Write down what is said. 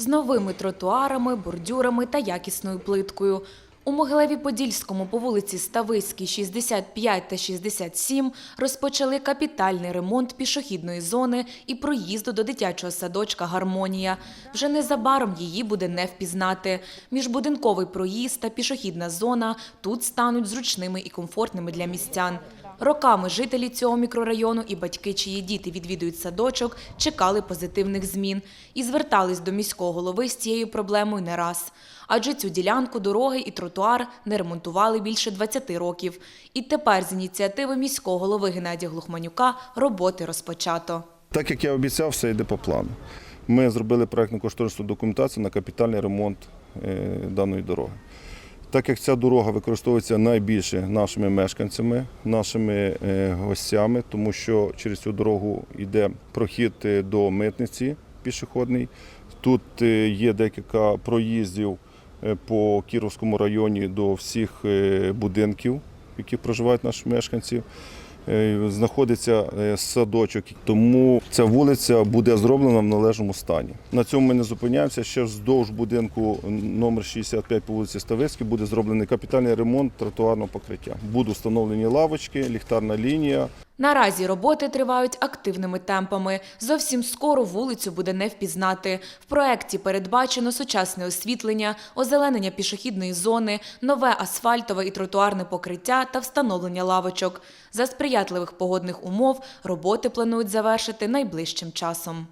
з новими тротуарами, бордюрами та якісною плиткою. У Могилеві-Подільському по вулиці Ставиській, 65 та 67 розпочали капітальний ремонт пішохідної зони і проїзду до дитячого садочка «Гармонія». Вже незабаром її буде не впізнати. Міжбудинковий проїзд та пішохідна зона тут стануть зручними і комфортними для містян. Роками жителі цього мікрорайону і батьки, чиї діти відвідують садочок, чекали позитивних змін і звертались до міського голови з цією проблемою не раз. Адже цю ділянку дороги і тротуар не ремонтували більше 20 років. І тепер з ініціативи міського голови Геннадія Глухманюка роботи розпочато. Так як я обіцяв, все йде по плану. Ми зробили проєктну кошторисну документацію на капітальний ремонт е, даної дороги. Так як ця дорога використовується найбільше нашими мешканцями, нашими е, гостями, тому що через цю дорогу йде прохід е, до митниці пішохідний. Тут е, є декілька проїздів по Кіровському районі до всіх будинків, в яких проживають наші мешканці. Е, Знаходиться е, садочок, тому ця вулиця буде зроблена в належному стані. На цьому ми не зупиняємося. Ще вздовж будинку номер 65 по вулиці Ставицькій буде зроблений капітальний ремонт тротуарного покриття. Будуть встановлені лавочки, ліхтарна лінія. Наразі роботи тривають активними темпами. Зовсім скоро вулицю буде не впізнати. В проекті передбачено сучасне освітлення, озеленення пішохідної зони, нове асфальтове і тротуарне покриття та встановлення лавочок. За сприятливих погодних умов роботи планують завершити найближчим часом.